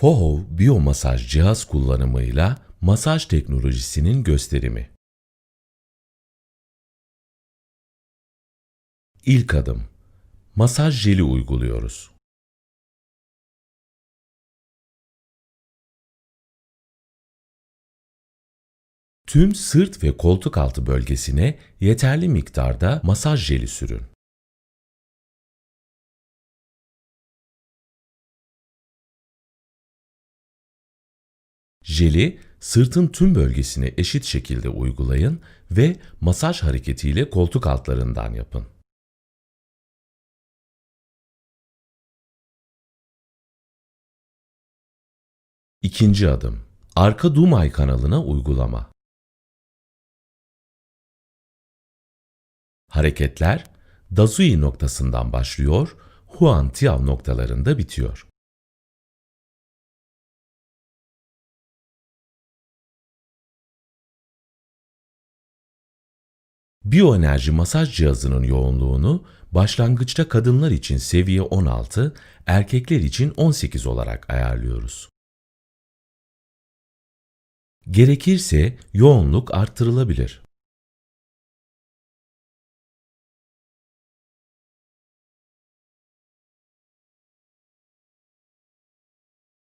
FOHO biyomasaj cihaz kullanımıyla masaj teknolojisinin gösterimi. İlk adım. Masaj jeli uyguluyoruz. Tüm sırt ve koltuk altı bölgesine yeterli miktarda masaj jeli sürün. Jeli sırtın tüm bölgesine eşit şekilde uygulayın ve masaj hareketiyle koltuk altlarından yapın. İkinci adım. Arka Dumay kanalına uygulama. Hareketler Dazui noktasından başlıyor, Huan Tiao noktalarında bitiyor. Biyoenerji masaj cihazının yoğunluğunu başlangıçta kadınlar için seviye 16, erkekler için 18 olarak ayarlıyoruz. Gerekirse yoğunluk arttırılabilir.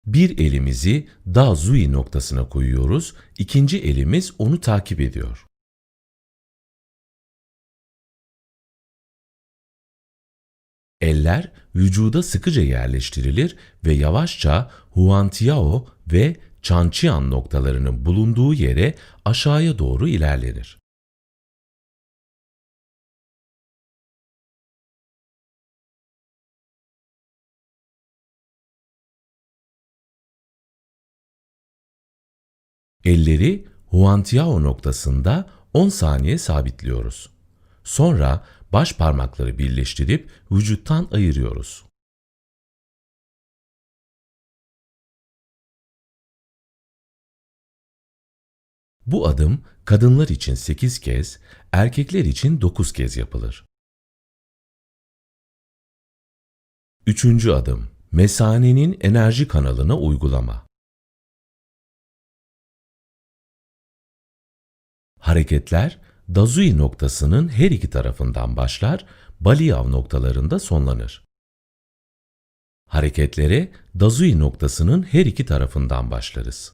Bir elimizi Da Zui noktasına koyuyoruz, ikinci elimiz onu takip ediyor. Eller vücuda sıkıca yerleştirilir ve yavaşça Huantiao ve Chanqian noktalarının bulunduğu yere aşağıya doğru ilerlenir. Elleri Huantiao noktasında 10 saniye sabitliyoruz. Sonra baş parmakları birleştirip vücuttan ayırıyoruz. Bu adım kadınlar için 8 kez, erkekler için 9 kez yapılır. Üçüncü adım, mesanenin enerji kanalına uygulama. Hareketler Dazui noktasının her iki tarafından başlar, Baliyav noktalarında sonlanır. Hareketlere Dazui noktasının her iki tarafından başlarız.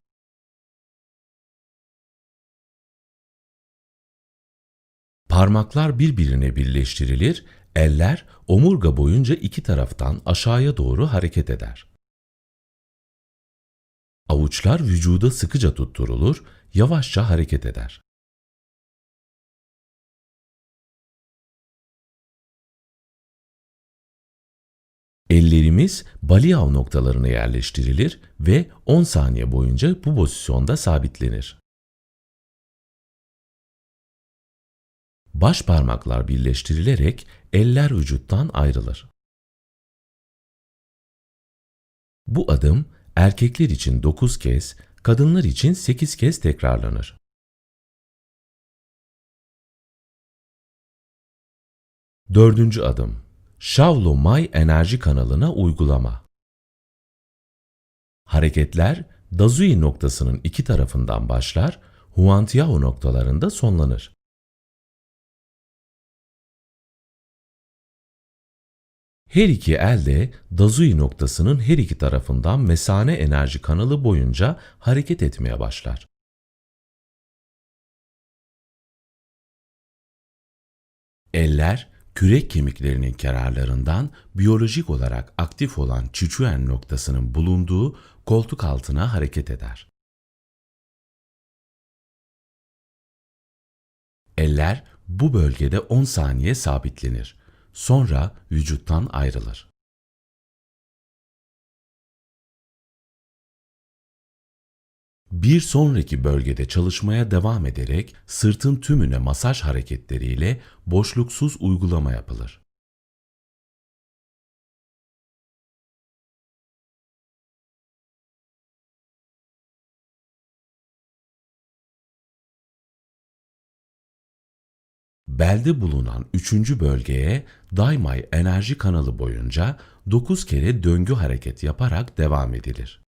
Parmaklar birbirine birleştirilir, eller omurga boyunca iki taraftan aşağıya doğru hareket eder. Avuçlar vücuda sıkıca tutturulur, yavaşça hareket eder. Ellerimiz Baliyav noktalarına yerleştirilir ve 10 saniye boyunca bu pozisyonda sabitlenir. Baş parmaklar birleştirilerek eller vücuttan ayrılır. Bu adım erkekler için 9 kez, kadınlar için 8 kez tekrarlanır. Dördüncü adım. Shavlo May enerji kanalına uygulama. Hareketler Dazui noktasının iki tarafından başlar, Huantiao noktalarında sonlanır. Her iki el de Dazui noktasının her iki tarafından mesane enerji kanalı boyunca hareket etmeye başlar. Eller kürek kemiklerinin kenarlarından biyolojik olarak aktif olan Çiçuen noktasının bulunduğu koltuk altına hareket eder. Eller bu bölgede 10 saniye sabitlenir. Sonra vücuttan ayrılır. Bir sonraki bölgede çalışmaya devam ederek sırtın tümüne masaj hareketleriyle boşluksuz uygulama yapılır. Belde bulunan üçüncü bölgeye Daimai enerji kanalı boyunca 9 kere döngü hareket yaparak devam edilir.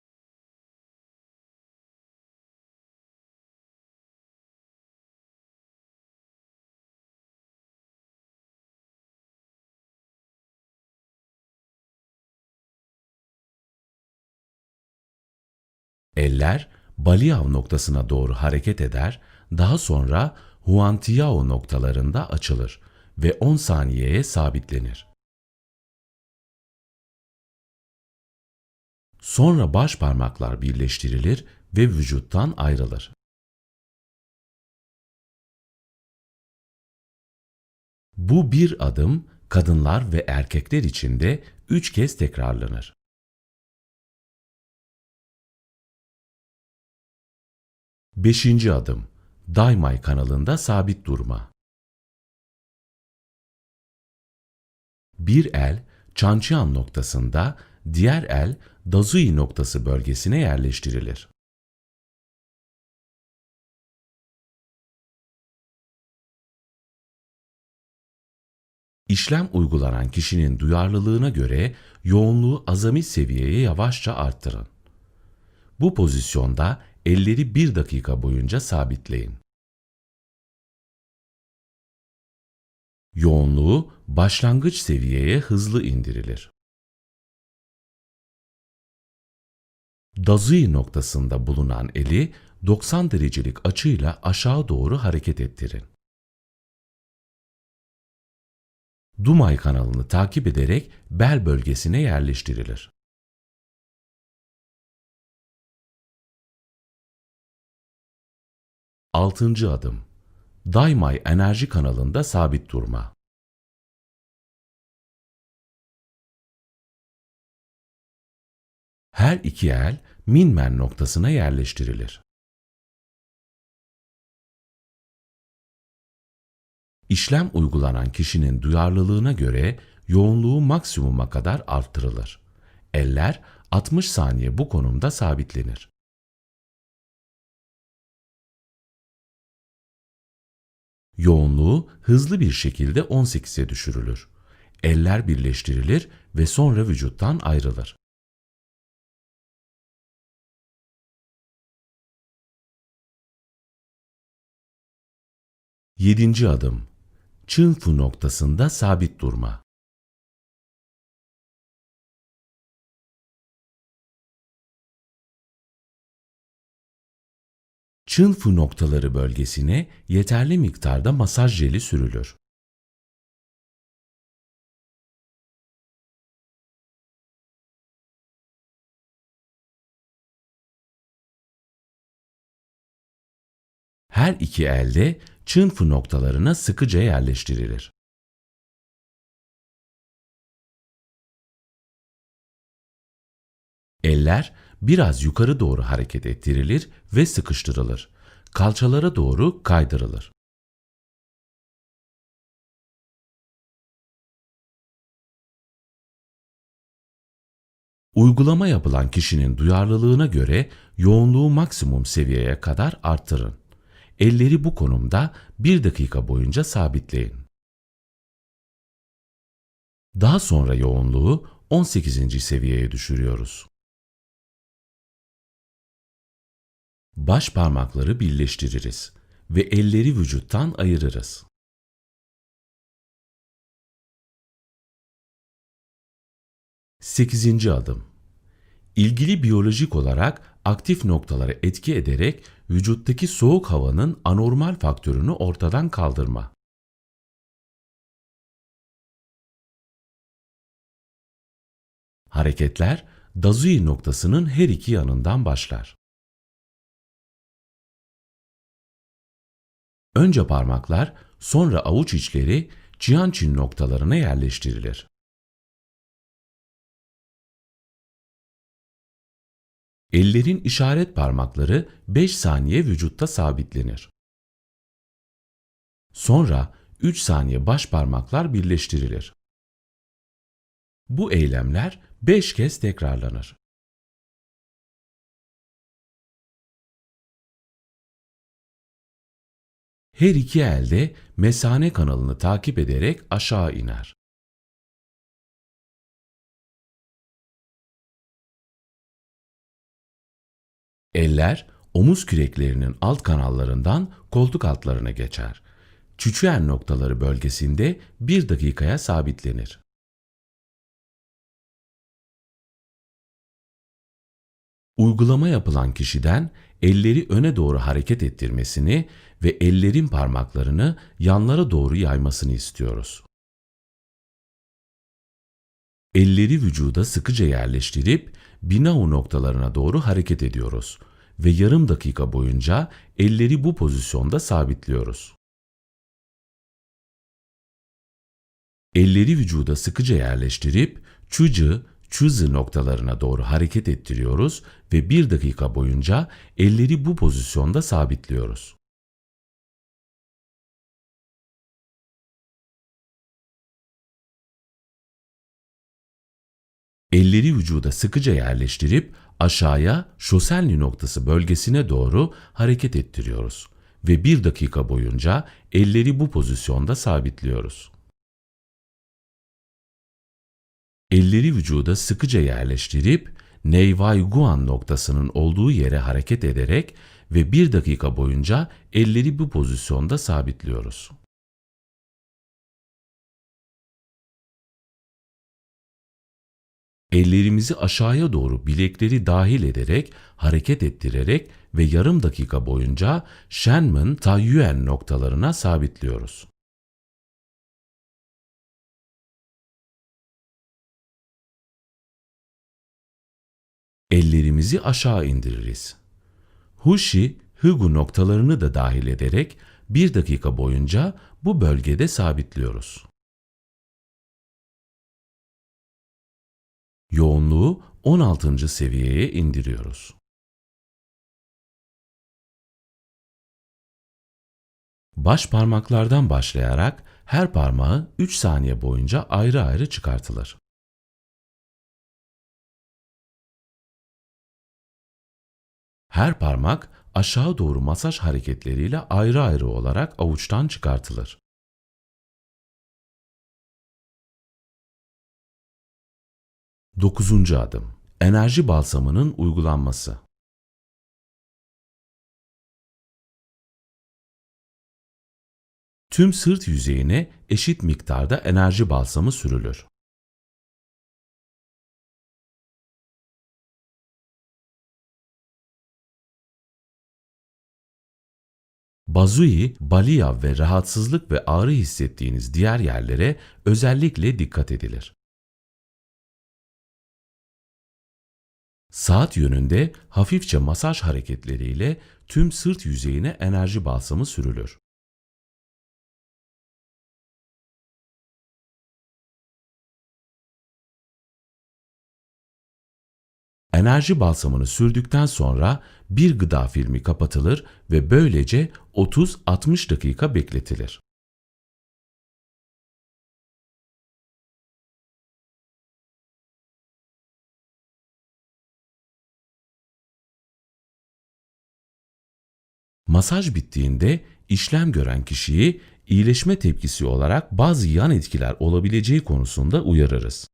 Eller Baliao noktasına doğru hareket eder, daha sonra Huantiao noktalarında açılır ve 10 saniyeye sabitlenir. Sonra baş parmaklar birleştirilir ve vücuttan ayrılır. Bu bir adım kadınlar ve erkekler için de üç kez tekrarlanır. Beşinci adım Daimai kanalında sabit durma. Bir el Çançıyan noktasında, diğer el Dazui noktası bölgesine yerleştirilir. İşlem uygulanan kişinin duyarlılığına göre yoğunluğu azami seviyeye yavaşça arttırın. Bu pozisyonda elleri bir dakika boyunca sabitleyin. Yoğunluğu başlangıç seviyeye hızlı indirilir. Dazui noktasında bulunan eli 90 derecelik açıyla aşağı doğru hareket ettirin. Dumay kanalını takip ederek bel bölgesine yerleştirilir. Altıncı adım Daimai enerji kanalında sabit durma. Her iki el Minmen noktasına yerleştirilir. İşlem uygulanan kişinin duyarlılığına göre yoğunluğu maksimuma kadar arttırılır. Eller 60 saniye bu konumda sabitlenir. Yoğunluğu hızlı bir şekilde 18'e düşürülür. Eller birleştirilir ve sonra vücuttan ayrılır. Yedinci adım Çınfu noktasında sabit durma. Çınfu noktaları bölgesine yeterli miktarda masaj jeli sürülür. Her iki elde çınfı noktalarına sıkıca yerleştirilir. Eller biraz yukarı doğru hareket ettirilir ve sıkıştırılır. Kalçalara doğru kaydırılır. Uygulama yapılan kişinin duyarlılığına göre yoğunluğu maksimum seviyeye kadar arttırın. Elleri bu konumda bir dakika boyunca sabitleyin. Daha sonra yoğunluğu 18. seviyeye düşürüyoruz. Baş parmakları birleştiririz ve elleri vücuttan ayırırız. Sekizinci adım. İlgili biyolojik olarak aktif noktalara etki ederek vücuttaki soğuk havanın anormal faktörünü ortadan kaldırma. Hareketler Dazui noktasının her iki yanından başlar. Önce parmaklar, sonra avuç içleri Jianqin noktalarına yerleştirilir. Ellerin işaret parmakları 5 saniye vücutta sabitlenir. Sonra 3 saniye baş parmaklar birleştirilir. Bu eylemler 5 kez tekrarlanır. Her iki elde mesane kanalını takip ederek aşağı iner. Eller omuz küreklerinin alt kanallarından koltuk altlarına geçer. Çüçüyen noktaları bölgesinde bir dakikaya sabitlenir. Uygulama yapılan kişiden elleri öne doğru hareket ettirmesini ve ellerin parmaklarını yanlara doğru yaymasını istiyoruz. Elleri vücuda sıkıca yerleştirip binau noktalarına doğru hareket ediyoruz ve yarım dakika boyunca elleri bu pozisyonda sabitliyoruz. Elleri vücuda sıkıca yerleştirip çucu, çuzı noktalarına doğru hareket ettiriyoruz ve bir dakika boyunca elleri bu pozisyonda sabitliyoruz. Elleri vücuda sıkıca yerleştirip aşağıya şosenli noktası bölgesine doğru hareket ettiriyoruz ve bir dakika boyunca elleri bu pozisyonda sabitliyoruz. Elleri vücuda sıkıca yerleştirip Neyvay Guan noktasının olduğu yere hareket ederek ve bir dakika boyunca elleri bu pozisyonda sabitliyoruz. Ellerimizi aşağıya doğru bilekleri dahil ederek, hareket ettirerek ve yarım dakika boyunca Shenmen Taiyuan noktalarına sabitliyoruz. Ellerimizi aşağı indiririz. Hushi, Hıgu noktalarını da dahil ederek bir dakika boyunca bu bölgede sabitliyoruz. Yoğunluğu 16. seviyeye indiriyoruz. Baş parmaklardan başlayarak her parmağı 3 saniye boyunca ayrı ayrı çıkartılır. Her parmak aşağı doğru masaj hareketleriyle ayrı ayrı olarak avuçtan çıkartılır. Dokuzuncu adım. Enerji balsamının uygulanması. Tüm sırt yüzeyine eşit miktarda enerji balsamı sürülür. Bazui, baliyav ve rahatsızlık ve ağrı hissettiğiniz diğer yerlere özellikle dikkat edilir. Saat yönünde hafifçe masaj hareketleriyle tüm sırt yüzeyine enerji balsamı sürülür. Enerji balsamını sürdükten sonra bir gıda filmi kapatılır ve böylece 30-60 dakika bekletilir. Masaj bittiğinde işlem gören kişiyi iyileşme tepkisi olarak bazı yan etkiler olabileceği konusunda uyarırız.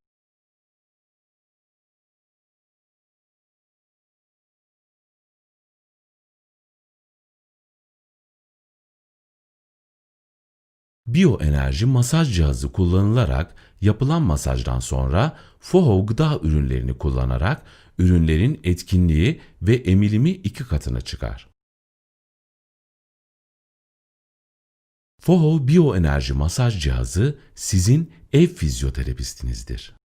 Biyoenerji masaj cihazı kullanılarak yapılan masajdan sonra FOHO gıda ürünlerini kullanarak ürünlerin etkinliği ve emilimi iki katına çıkar. FOHO biyoenerji masaj cihazı sizin ev fizyoterapistinizdir.